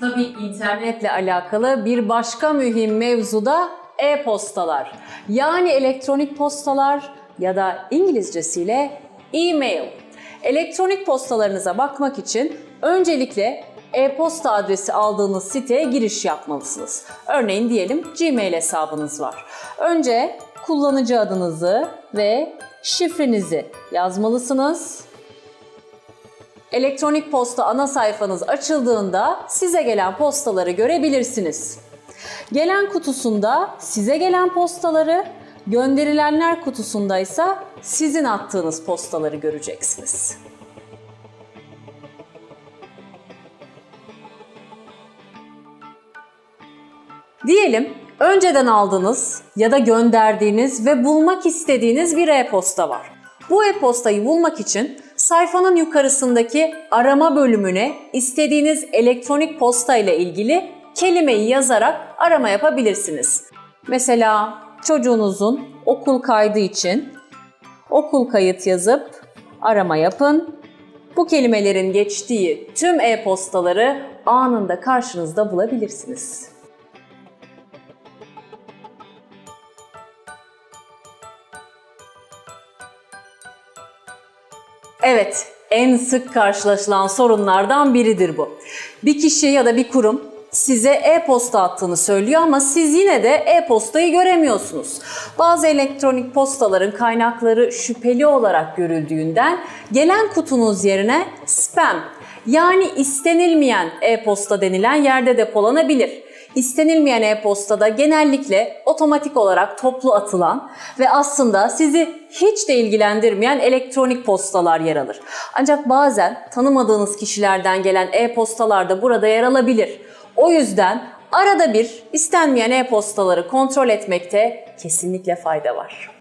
Tabii internetle alakalı bir başka mühim mevzu da e-postalar. Yani elektronik postalar ya da İngilizcesiyle e-mail. Elektronik postalarınıza bakmak için öncelikle e-posta adresi aldığınız siteye giriş yapmalısınız. Örneğin diyelim Gmail hesabınız var. Önce kullanıcı adınızı ve şifrenizi yazmalısınız. Elektronik posta ana sayfanız açıldığında size gelen postaları görebilirsiniz. Gelen kutusunda size gelen postaları, gönderilenler kutusunda ise sizin attığınız postaları göreceksiniz. Diyelim önceden aldığınız ya da gönderdiğiniz ve bulmak istediğiniz bir e-posta var. Bu e-postayı bulmak için sayfanın yukarısındaki arama bölümüne istediğiniz elektronik posta ile ilgili kelimeyi yazarak arama yapabilirsiniz. Mesela çocuğunuzun okul kaydı için okul kayıt yazıp arama yapın. Bu kelimelerin geçtiği tüm e-postaları anında karşınızda bulabilirsiniz. Evet, en sık karşılaşılan sorunlardan biridir bu. Bir kişi ya da bir kurum size e-posta attığını söylüyor ama siz yine de e-postayı göremiyorsunuz. Bazı elektronik postaların kaynakları şüpheli olarak görüldüğünden gelen kutunuz yerine spam yani istenilmeyen e-posta denilen yerde depolanabilir. İstenilmeyen e-postada genellikle otomatik olarak toplu atılan ve aslında sizi hiç de ilgilendirmeyen elektronik postalar yer alır. Ancak bazen tanımadığınız kişilerden gelen e-postalar da burada yer alabilir. O yüzden arada bir istenmeyen e-postaları kontrol etmekte kesinlikle fayda var.